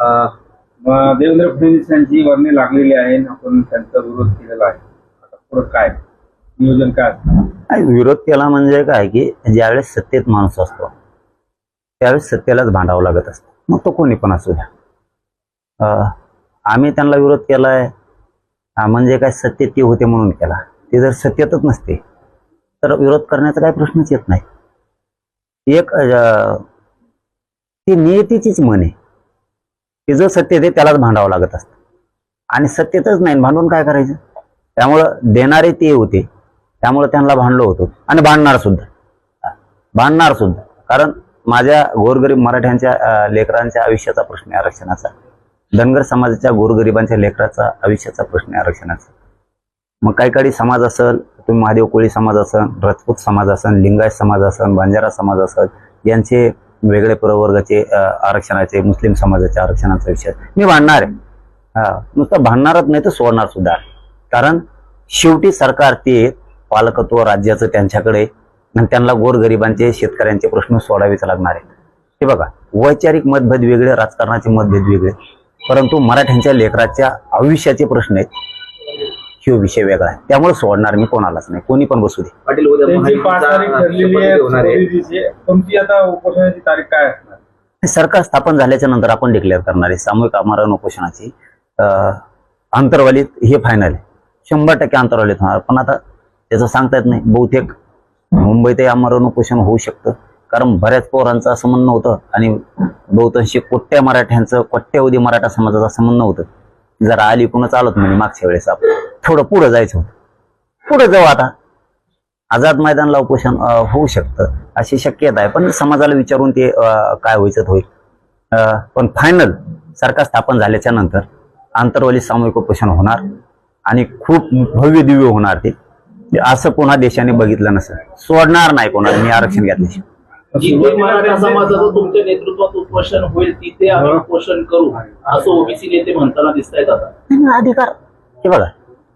अं, देवेंद्र फडणवीस यांची वर्णी लागलेली आहे आपण त्यांचा विरोध केलेला आहे. आता पुढे काय? नियोजन काय विरोध केला म्हणजे काय की ज्यावेळेस सत्तेत माणूस असतो त्यावेळेस सत्तेलाच भांडावं लागत असतं. मग तो कोणी पण असू द्या. आम्ही त्यांना विरोध केलाय. म्हणजे काय सत्य ते होते म्हणून केला. ते जर सत्यतच नसते तर विरोध करण्याचा काही प्रश्नच येत नाही. एक ती नियतीचीच म्हण आहे. की जो सत्य ते त्यालाच भांडावं लागत असतं. आणि सत्यतच नाही भांडून काय करायचं? त्यामुळं देणारे ते होते. त्यामुळे त्यांना भांडलो होतो. आणि भांडणार सुद्धा. भांडणार सुद्धा. कारण माझ्या गोरगरीब मराठ्यांच्या लेकरांच्या आयुष्याचा प्रश्न आहे आरक्षणाचा. धनगर समाजाच्या गोरगरिबांच्या लेकराचा आयुष्याचा प्रश्न आहे आरक्षणाचा. मग काही काही समाज असेल तुम्ही महादेव कोळी समाज असेल राजपूत समाज असेल लिंगायत समाज असेल बंजारा समाज असेल यांचे वेगळे प्रवर्गाचे आरक्षणाचे मुस्लिम समाजाच्या आरक्षणाचा विषय. मी भांडणार आहे. हा नुसतं भांडणारच नाही तर सोडणार सुद्धा. आहे. कारण शेवटी सरकार ते पालकत्व राज्याचं त्यांच्याकडे आणि त्यांना गोरगरिबांचे शेतकऱ्यांचे प्रश्न सोडावेच लागणार आहेत. हे बघा वैचारिक मतभेद वेगळे राजकारणाचे मतभेद वेगळे. परंतु मराठ्यांच्या लेकराच्या आयुष्याचे प्रश्न आहेत. हे विषय वेगळा आहे. त्यामुळे सोडणार मी कोणालाच नाही. कोणी पण बसू दे. पाटील उद्या त्यांची पाच तारीख महायुतीचा ठरलेली शपथ आहे. होणार आहे. सोळी दिवशी. तुमची आता उपोषणाची तारीख काय असणार? हे सरकार स्थापन झाल्याच्यानंतर आपण डिक्लेअर करणार आहे. सामूहिक आमरण उपोषणाची. अं, अंतर्वालीत हे फायनल आहे. शंभर टक्के अंतर्वालीत होणार. पण आता त्याचं सांगता येत नाही. बहुतेक मुंबईतही आमरण उपोषण होऊ शकतं. कारण बऱ्याच पोरांचं असं म्हणणं होतं आणि बहुतांशी कोट्या मराठ्यांचं कोट्यावधी मराठा समाजाचं असं म्हणणं होतं. जरा आली कुणच आलोत म्हणे मागच्या वेळेस आपण. थोडं पुढं जायचं होतं. पुढे जाऊ आता. आझाद मैदानला उपोषण होऊ शकतं अशी शक्यता आहे. पण समाजाला विचारून ते काय व्हायचं होईल. पण फायनल सरकार स्थापन झाल्याच्यानंतर आंतरवाली सामूहिक उपोषण होणार आणि खूप भव्य दिव्य होणार ते. असं पुन्हा देशाने बघितलं नसेल. सोडणार नाही कोणाला. मी आरक्षण घेतल्याशिवाय समाजाचं तुमच्या नेतृत्वात उपोषण होईल तिथे आम्ही उपोषण करू असं ओबीसी नेते म्हणताना दिसत आहेत आता अधिकार. हे बघा.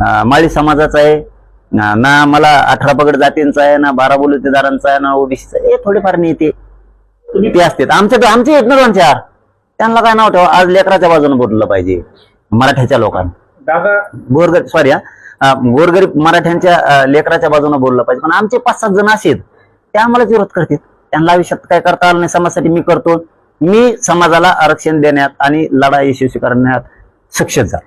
माळी समाजाचा आहे. ना ना मला अठरा पगड जातींचा आहे ना बारा बलुतेदारांचा आहे ना ओबीसीचा हे थोडेफार नेते ते असतात. आमच्या आमचे आहेत ना दोन चार. त्यांना काय नाव ठेवा. आज लेकराच्या बाजूने बोललं पाहिजे. मराठ्याच्या लोकांना. दादा गोरगरीब सॉरी हा. गोरगरीब मराठ्यांच्या लेकराच्या बाजूने बोललं पाहिजे. पण आमचे पाच सात जण असे ते आम्हालाच विरोध करतात. त्यांना आयुष्यात काय करता आलं नाही समाजासाठी मी करतो. मी समाजाला आरक्षण देण्यात आणि लढा यशस्वी करण्यात सक्षम झालो.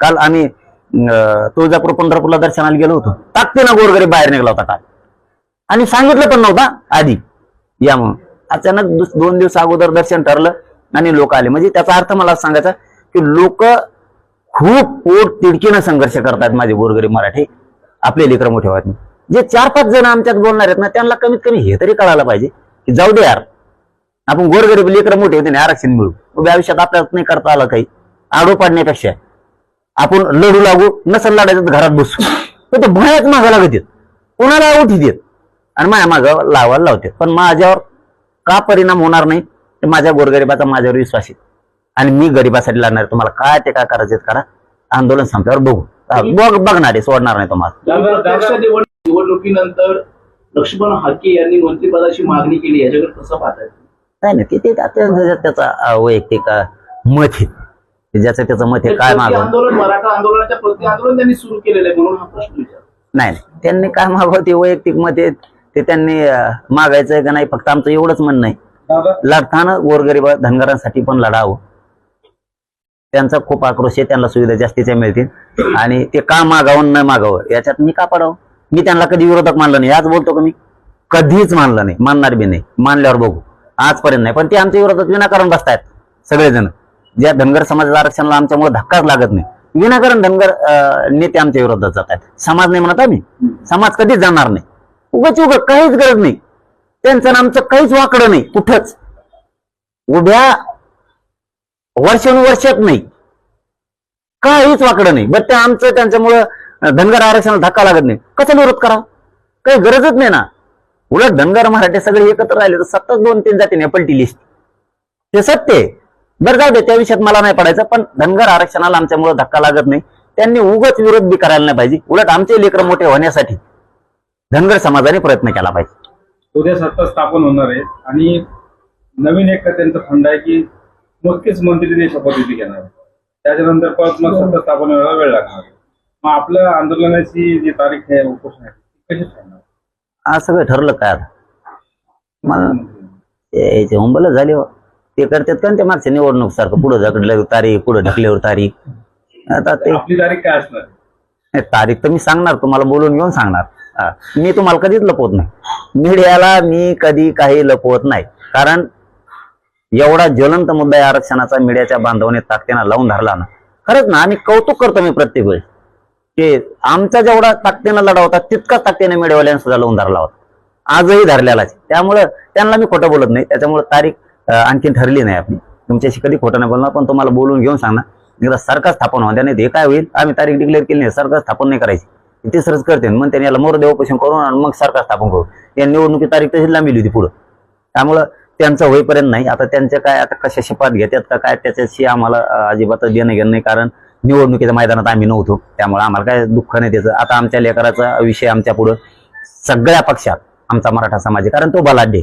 काल आम्ही तुळजापूर पंढरपूरला दर्शनाला गेलो होतो. ताकतीनं गोरगरीब बाहेर निघला होता काल. आणि सांगितलं पण नव्हता आधी. या म्हणून. अचानक दुस- दोन दिवस अगोदर दर्शन ठरलं आणि लोक आले. म्हणजे त्याचा अर्थ मला सांगायचा की लोक खूप पोट तिडकीनं संघर्ष करतात माझे गोरगरीब मराठी. आपले लेकर मोठे व्हायत जे चार पाच जण आमच्यात बोलणार आहेत ना त्यांना कमीत कमी हे तरी कळायला पाहिजे की जाऊ दे यार. आपण गोरगरीब लेकर मोठे होते आरक्षण मिळू. उभ्या आयुष्यात आपल्याला नाही करता आलं काही. आडो पाडण्यापेक्षा आपण लढू लागू नसल लढायचं तर घरात बसू. पण ते भयाच मागा लागत आहेत कोणाला उठी देत? आणि माझ्या मागं लावायला लावते. पण माझ्यावर का परिणाम होणार नाही? ते माझ्या गोरगरिबाचा माझ्यावर विश्वास आहे. आणि मी गरिबासाठी लढणार. तुम्हाला काय ते काय करायचे करा. आंदोलन संपल्यावर बघू. बघ बघणार आहे. सोडणार नाही तुम्हाला. निवडणुकीनंतर लक्ष्मण हाके यांनी मंत्रिपदाची मागणी केली. याच्याकडे कसं पाहताय? नाही नाही. ते- त्याचा वैयक्तिक मत आहे. ज्याचं त्याचं मत आहे काय प्रति मागव आंदोलन मराठा आंदोलनाच्या प्रति आंदोलन त्यांनी सुरू केलेलं आहे म्हणून हा प्रश्न नाही नाही. त्यांनी काय मागव ते वैयक्तिक मत आहे. ते त्यांनी अं, मागायचं का नाही? फक्त आमचं एवढंच म्हणणं आहे. दादा? लढताना गोरगरीब धनगरांसाठी पण लढावं. त्यांचा खूप आक्रोश आहे त्यांना सुविधा जास्तीच्या मिळतील. आणि ते का मागावं न मागावं याच्यात मी का पडावं? मी त्यांना कधी विरोधक मानलं नाही. आज बोलतो का मी? कधीच मानलं नाही. मानणार बी नाही. मानल्यावर बघू. आजपर्यंत नाही. पण ते आमच्या विरोधात विनाकारण बसतायत सगळेजण. ज्या धनगर समाजाच्या आरक्षणाला आमच्यामुळे धक्काच लागत नाही. विनाकारण धनगर नेते आमच्या विरोधात जात आहेत. समाज नाही म्हणत आम्ही. समाज कधीच जाणार नाही. उगाच उग काहीच गरज नाही. त्यांचं आमचं काहीच वाकडं नाही. कुठंच. उभ्या वर्षानुवर्षात नाही. काहीच वाकडं नाही. बट ते आमचं त्यांच्यामुळं धनगर आरक्षणाला धक्का लागत नाही. कशाला विरोध करा? काही गरजच नाही ना. उलट धनगर मराठे सगळे एकत्र राहिले तर सतत दोन तीन जातीने पलटी लिस्ट. ते सत्य आहे. बरं जाऊ दे त्या विषयात मला नाही पडायचं पण धनगर आरक्षणाला आमच्यामुळे धक्का लागत नाही त्यांनी उगाच विरोध बी करायला नाही पाहिजे उलट आमचे लेकर मोठे होण्यासाठी धनगर समाजाने प्रयत्न केला पाहिजे उद्या सत्ता स्थापन होणार आहे आणि नवीन एक त्यांचा फंड आहे की मोजकेच मंत्री ते शपथविधी घेणार. त्याच्यानंतर परत मग सत्ता स्थापन व्हायला वेळ लागणार आहे. मग आपल्या आंदोलनाची जी तारीख आहे उपोषण आहे कशी ठरणार आज सगळं ठरलं काय आता मला झाले हो. ते करतात का ते मागच्या निवडणूक सारखं पुढे ढकलल्यावर तारीख पुढे ढकल्यावर तारीख. आता ते आपली तारीख काय असणार? नाही, तारीख तर मी सांगणार तुम्हाला बोलून घेऊन सांगणार. हा. मी तुम्हाला कधीच लपवत नाही. मीडियाला मी कधी काही लपवत नाही. कारण एवढा ज्वलंत मुद्दा आहे आरक्षणाचा मीडियाच्या बांधवाने ताकदीनं लावून धरला ना. खरंच ना आम्ही कौतुक करतो मी प्रत्येक वेळेस. की आमचा जेवढा ताकदीनं लढा होता तितकाच ताकदीने मीडियावाल्यांनी सुद्धा लावून धरला होता. आजही धरलेलाच त्यामुळं त्यांना मी खोटं बोलत नाही. त्याच्यामुळे तारीख आणखीन ठरली नाही आपली. तुमच्याशी कधी खोटं नाही बोलणार पण तुम्हाला बोलून घेऊन सांगणार. एकदा सरकार स्थापन होणार नाही हे काय होईल? आम्ही तारीख डिक्लेअर केली नाही सरकार स्थापन नाही करायची. तिसरंच करते मग त्यांनी याला मोर देवपोषण करून आणि मग सरकार स्थापन करू. या निवडणुकी तारीख तशी लांबली होती पुढं. त्यामुळं त्यांचं होईपर्यंत नाही. आता त्यांच्या काय आता कशा शिपात घेतात का काय त्याच्याशी आम्हाला अजिबात देणं घेणं नाही. कारण निवडणुकीच्या मैदानात आम्ही नव्हतो. त्यामुळे आम्हाला काय दुःख नाही त्याचं. आता आमच्या लेकराचा विषय आमच्या पुढं. सगळ्या पक्षात आमचा मराठा समाज आहे. कारण तो बलाढ्य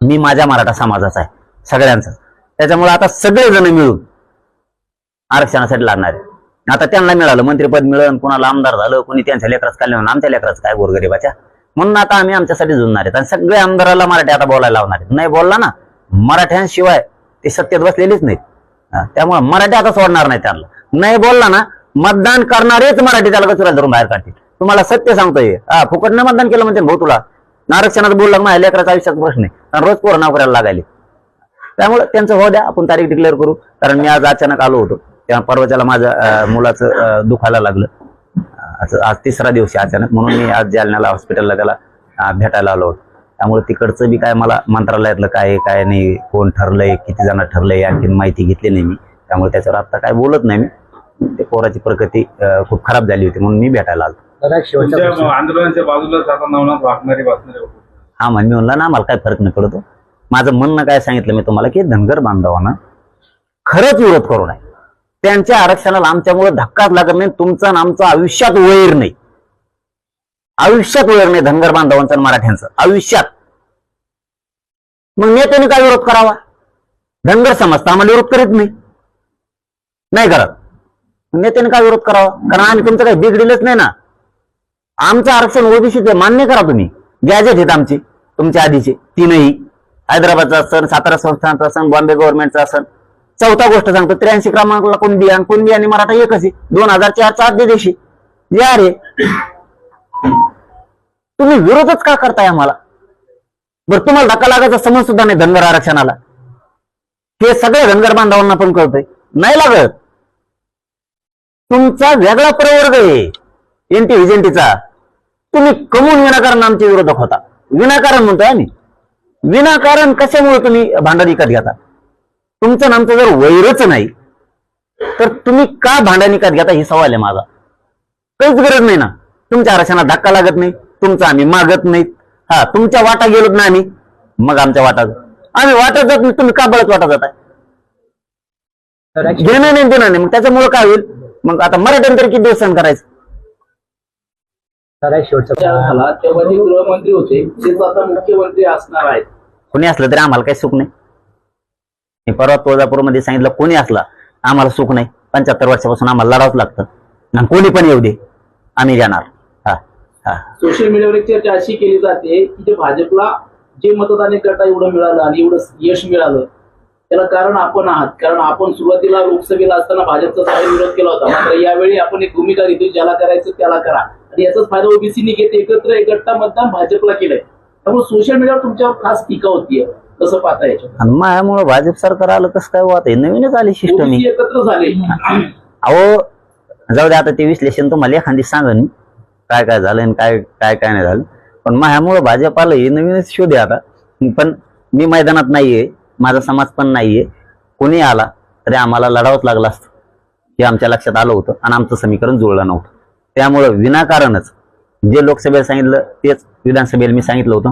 मी माझ्या मराठा समाजाचा आहे. सगळ्यांचा. त्याच्यामुळे आता सगळेजण मिळून आरक्षणासाठी लागणार आहे. आता त्यांना मिळालं मंत्रिपद मिळून कोणाला आमदार झालं कोणी त्यांच्या लेकराच काय आमच्या लेकराच काय गोरगरीबाच्या म्हणून आता आम्ही आमच्यासाठी झुंजणार आहेत. आणि सगळ्या आमदाराला मराठी आता बोलायला लावणार आहेत. नाही बोलला ना मराठ्यांशिवाय ते सत्तेत बसलेलीच नाहीत. त्यामुळे मराठी आता सोडणार नाही त्यांना. नाही बोलला ना मतदान करणारेच मराठी त्याला कचरा धरून बाहेर काढतील. तुम्हाला सत्य सांगतोय. हा फुकटनं मतदान केलं म्हणते भाऊ तुला? आरक्षणात बोलला माझ्या लेकराचा आयुष्याचा प्रश्न आहे. कारण रोज कोरोना नोकऱ्याला लागायले. त्यामुळे त्यांचं हो द्या आपण तारीख डिक्लेअर करू. कारण मी आज अचानक आलो होतो. त्या परवाच्याला माझ्या मुलाचं दुखायला लागलं. आज आज तिसरा दिवस आहे अचानक. म्हणून मी आज जालन्याला हॉस्पिटलला त्याला भेटायला आलो होतो. त्यामुळे तिकडचं बी काय मला मंत्रालयातलं काय काय नाही कोण ठरलंय किती जण ठरलंय आणखीन माहिती घेतली नाही मी. त्यामुळे त्याच्यावर आता काय बोलत नाही मी. ते पोराची प्रगती खूप खराब झाली होती म्हणून मी भेटायला आलो. आंदोलनाच्या उपोषण. हा म्हणजे मी म्हणला ना मला काय फरक नाही पडतो. माझं म्हणणं काय सांगितलं मी तुम्हाला की धनगर बांधवांना खरंच विरोध करू नये. त्यांच्या आरक्षणाला आमच्यामुळे धक्काच लागत नाही तुमचं आणि आमचं आयुष्यात वैर नाही. आयुष्यात वैर नाही धनगर बांधवांचं आणि मराठ्यांचं आयुष्यात. मग नेत्याने काय विरोध करावा? धनगर समाज आम्हाला विरोध करीत नाही. नाही करत. नेत्याने काय विरोध करावा? कारण आम्ही तुमचं काही बिघडिलच नाही ना. आमचं आरक्षण ओबीसीचे मान्य करा तुम्ही. गॅजेट आहेत आमची तुमच्या आधीचे. तीनही. हैदराबादचा सण सातारा संस्थानचा सण बॉम्बे गव्हर्नमेंटचा सण. चौथा गोष्ट सांगतो त्र्याऐंशी क्रमांकाला कुणबी आणि कुणबी आणि मराठा एकच आहे. दोन हजार चार आद्य दिवशी या रे. तुम्ही विरोधच का करताय आम्हाला? बरं तुम्हाला धक्का लागायचा समज सुद्धा नाही धनगर आरक्षणाला. हे सगळे धनगर बांधवांना पण कळतंय. नाही लागत. तुमचा वेगळा प्रवर्ग आहे एनटी व्हिजेंटीचा तुम्ही कमवून विनाकारण आमचे विरोधक होता. विनाकारण म्हणतोय आम्ही. विनाकारण कशामुळे तुम्ही भांडण विकत घेता? तुमचं आमचं जर वैरच नाही तर तुम्ही का भांडण विकत घेता? ही सवाल आहे माझा. काहीच गरज नाही ना. तुमच्या आरक्षणात धक्का लागत नाही. तुमचं आम्ही मागत नाहीत हा तुमच्या वाटा गेलोत ना आम्ही? मग आमच्या वाटा आम्ही वाटत जात नाही तुम्ही का बळत वाटत जाताय? घेणं नाही देणं नाही. मग त्याच्यामुळे काय होईल? मग आता मराठ्यांतर किती दिवस सहन करायचं? झाला. तेव्हा जे गृहमंत्री होते तेच आता मुख्यमंत्री असणार आहेत. कोणी असलं तरी आम्हाला काही सुख नाही. मी परवा तुळजापूरमध्ये सांगितलं कोणी असला आम्हाला सुख नाही. पंच्याहत्तर वर्षापासून आम्हाला लढावंच लागतं. आणि कोणी पण येऊ दे आम्ही जाणार. हा हा. सोशल मीडियावर एक चर्चा अशी केली जाते की जे भाजपला जे मतदान गटा एवढं मिळालं आणि एवढं यश मिळालं त्याला कारण आपण आहात. कारण आपण सुरुवातीला लोकसभेला असताना भाजपचा जाहीर विरोध केला होता. मात्र यावेळी आपण एक भूमिका घेतोय ज्याला करायचं त्याला करा. आणि याचाच फायदा ओबीसीने घेत एकत्र एक गट्टा मतदान भाजपला केलंय. त्यामुळे सोशल मीडियावर तुमच्यावर खास टीका होतीये कसं पाहता याच्यात? आणि माझ्यामुळं भाजप सरकार आलं कसं काय वाट नवीनच आली सिस्टम ओबीसी एकत्र झाले. अहो जाऊ दे आता ते विश्लेषण तुम्हाला एखादी सांगन काय काय झालं आणि काय काय काय नाही झालं. पण माझ्यामुळं भाजप आलं हे नवीनच शोध आता. पण मी मैदानात नाहीये. माझा समाज पण नाहीये. कोणी आला तरी आम्हाला लढावंच लागला असतं. हे आमच्या लक्षात आलं होतं आणि आमचं समीकरण जुळलं नव्हतं. त्यामुळं विनाकारणच जे लोकसभेला सांगितलं तेच विधानसभेला मी सांगितलं होतं.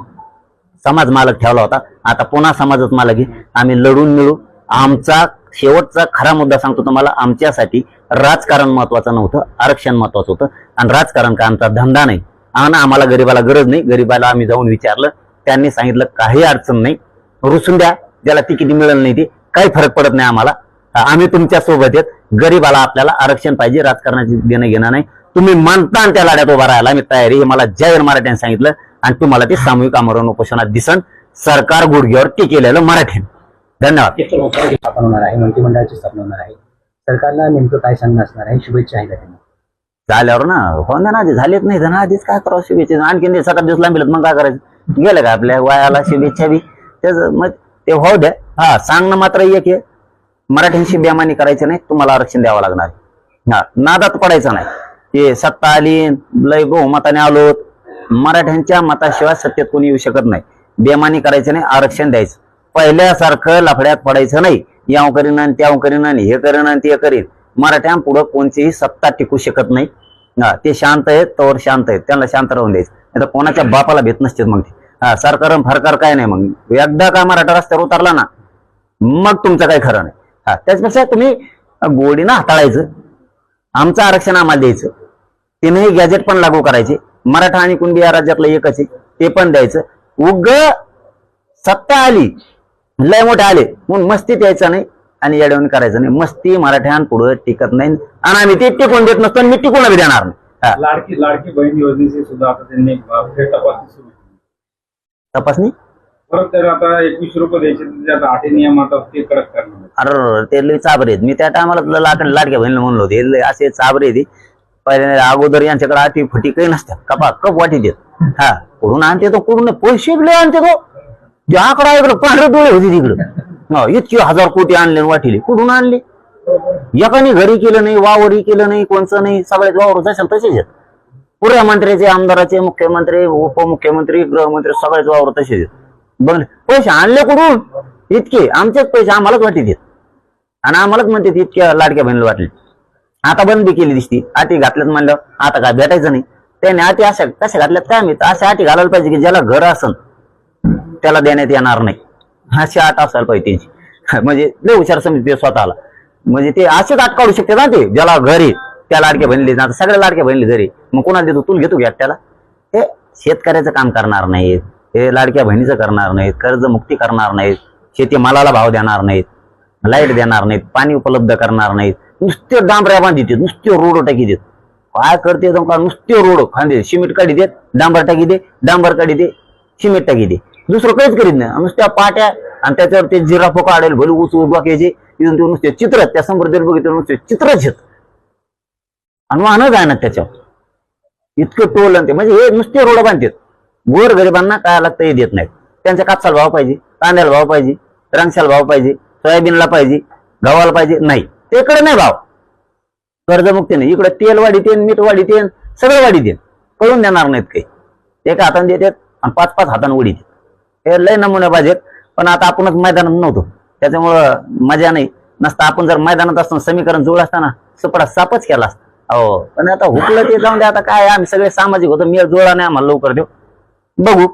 समाज मालक ठेवला होता. आता पुन्हा समाजच मालक आहे. आम्ही लढून मिळू. आमचा शेवटचा खरा मुद्दा सांगतो तुम्हाला. आमच्यासाठी राजकारण महत्वाचं नव्हतं. आरक्षण महत्वाचं होतं. आणि राजकारण का आमचा धंदा नाही. आणि आम्हाला गरीबाला गरज नाही. गरीबाला आम्ही जाऊन विचारलं. त्यांनी सांगितलं काही अडचण नाही. रुसून द्या. ज्याला तिकीट मिळेल नाही ते काही फरक पडत नाही आम्हाला. आम्ही तुमच्यासोबत आहेत. गरीबाला आपल्याला आरक्षण पाहिजे राजकारणाची देणं घेणं नाही. तुम्ही मानता आणि त्या लढ्यात उभा राहायला मी तयारी हे मला जाहीर मराठ्याने सांगितलं आणि तुम्हाला ते सामूहिक आमरण उपोषणात दिसन. सरकार गुडघ्यावर टिकेलेलं मराठी धन्यवाद. स्थापन होणार आहे मंत्रिमंडळाची स्थापना होणार आहे. सरकारला नेमकं काय सांगणं असणार आहे शुभेच्छा आहे का त्यांना? झाल्यावर ना हो ना आधी झालेच नाही ना आधीच काय करावं शुभेच्छा. आणखीन सात आठ दिवस लांबिलत मग काय करायचं? गेलं का आपल्या वयाला शुभेच्छा बी? त्याच मग ते होऊ द्या. हा सांगणं मात्र एक आहे. मराठ्यांशी बेमानी करायची नाही तुम्हाला आरक्षण द्यावं लागणार हा नादात पडायचं नाही. ते सत्ता आली लय बहुमताने आलो. मराठ्यांच्या मताशिवाय सत्तेत कोणी येऊ शकत नाही. बेमानी करायचं नाही आरक्षण द्यायचं. पहिल्यासारखं लफड्यात पडायचं नाही. याव करीन आणि त्याव करीन आणि हे करीन आणि ते करीन. मराठ्यां पुढं कोणतीही सत्ता टिकू शकत नाही. हा ते शांत आहेत तोवर शांत आहेत. त्यांना शांत राहून द्यायचं. नाही तर कोणाच्या बापाला भेट नसते मग ते. हा सरकार फरकार काय नाही मग. एकदा का मराठा रस्त्यावर उतरला ना मग तुमचं काही खरं नाही. हा त्याच्यापेक्षा तुम्ही गोडीनं हाताळायचं. आमचं आरक्षण आम्हाला द्यायचं. तिनेही गॅजेट पण लागू करायचे. मराठा आणि कुणबी या राज्यातलं एकच आहे ते पण द्यायचं. उग सत्ता आली लय मोठे आले म्हणून मस्तीत यायचं नाही आणि येडवून करायचं नाही. मस्ती मराठ्यांपुढं टिकत नाही. आणि आम्ही ते टिकून देत नसतो आणि मी टिकून देणार नाही. लाडकी लाडकी बहीण योजनेची सुद्धा आता त्यांनी तपासणी? सुरू केली तपासणी परत तर आता एकवीसशे रुपये द्यायचे तर त्यात आठी नियम आता ते कडक करणार अरे ते लय चाबरे आहेत. मी त्या टायमाला लाट लाडक्या बहिणीला म्हणलो होते हे असे चाबरे आहेत हे. पहिले अगोदर यांच्याकडे आठी फटी काही नसतात. कपा कप वाटी देत. हा कुठून आणते तो? कुठून? पैसे बी आणते तो. जे आकडा इकडं पांढरे डोळे होते तिकडं. हो, इतकी हजार कोटी आणले आणि वाटिले. कुठून आणले? एकाने घरी केलं नाही वावरही केलं नाही कोणचं नाही सगळ्यात वावर जशाल तसेच आहेत. पुऱ्या मंत्र्याचे आमदाराचे मुख्यमंत्री उपमुख्यमंत्री गृहमंत्री सगळ्याच वावर तसेच आहेत. बघ पैसे आणले कुठून? इतके. आमचेच पैसे आम्हालाच वाटत देत आणि आम्हालाच म्हणते इतक्या लाडक्या बहिणीला वाटले. आता बंदी केली दिसती. आटी घातल्यात म्हणलं आता काय भेटायचं नाही. त्याने आटी अशा कशा घातल्यात काय मी अशा आटी घालायला पाहिजे की ज्याला घर असन त्याला देण्यात येणार नाही. अशी आट असायला पाहिजे त्यांची. म्हणजे लय हुशार समजते स्वतःला. म्हणजे ते असेच आट काढू शकते ना ते ज्याला घर घरी. त्या लाडक्या बहिणीले आता सगळ्या लाडक्या बहिणीले घरी. मग कोणाला देतो? तुला घेतो घ्या त्याला हे शेतकऱ्याचं काम करणार नाहीत. हे लाडक्या बहिणीचं करणार नाहीत. कर्जमुक्ती करणार नाहीत. शेती मालाला भाव देणार नाहीत. लाइट देणार नाहीत. पाणी उपलब्ध करणार नाहीत. नुसते डांबऱ्या बांधित नुसते रोड टाकी देत. काय करते का नुसते रोड? खांदे. सिमेंट काढी देत. डांबर टाकी दे. डांबर काढी दे. सिमेंट टाकी दे. दुसरं काहीच करीत नाही. नुसत्या पाट्या आणि त्याच्यावर ते जिराफो काढेल भले ऊस घ्यायचे तिथून ते नुसते चित्र त्या समोर जर बघितलं नुसते चित्रच घेत आणि वाहनच आहे ना त्याच्यावर. इतकं टोल ते म्हणजे हे नुसते रोड बांधतात. गोर गरिबांना काय लागतं हे देत नाहीत. त्यांच्या कापसाला भाव पाहिजे कांद्याला भाव पाहिजे रांगशाला भाव पाहिजे सोयाबीनला पाहिजे गव्हाला पाहिजे नाही. ते इकडे नाही भाव. कर्जमुक्ती नाही. इकडे तेल वाढी तेन मीठ वाढी तेन सगळं वाढी देन कळून देणार नाहीत काही. एका हाताने देतात आणि पाच पाच हाताने उडी देत हे लय नमुने पाहिजेत पण आता आपणच मैदानात नव्हतो. त्याच्यामुळं मजा नाही. नसता आपण जर मैदानात असताना समीकरण जुळ असताना सुपडा सापच केला असता. हो. पण आता हुकलं ते जाऊन दे आता काय आम्ही सगळे सामाजिक होतो मी जोडा नाही आम्हाला लवकर देऊ. बघू.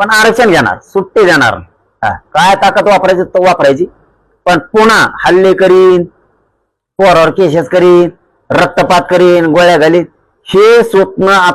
पण आरक्षण घेणार सुट्टी देणार. हा, काय ताकद वापरायची तो वापरायची. पण पुन्हा हल्ले करीन पोरावर केसेस करीन रक्तपात करीन गोळ्या घालीन. हे स्वप्न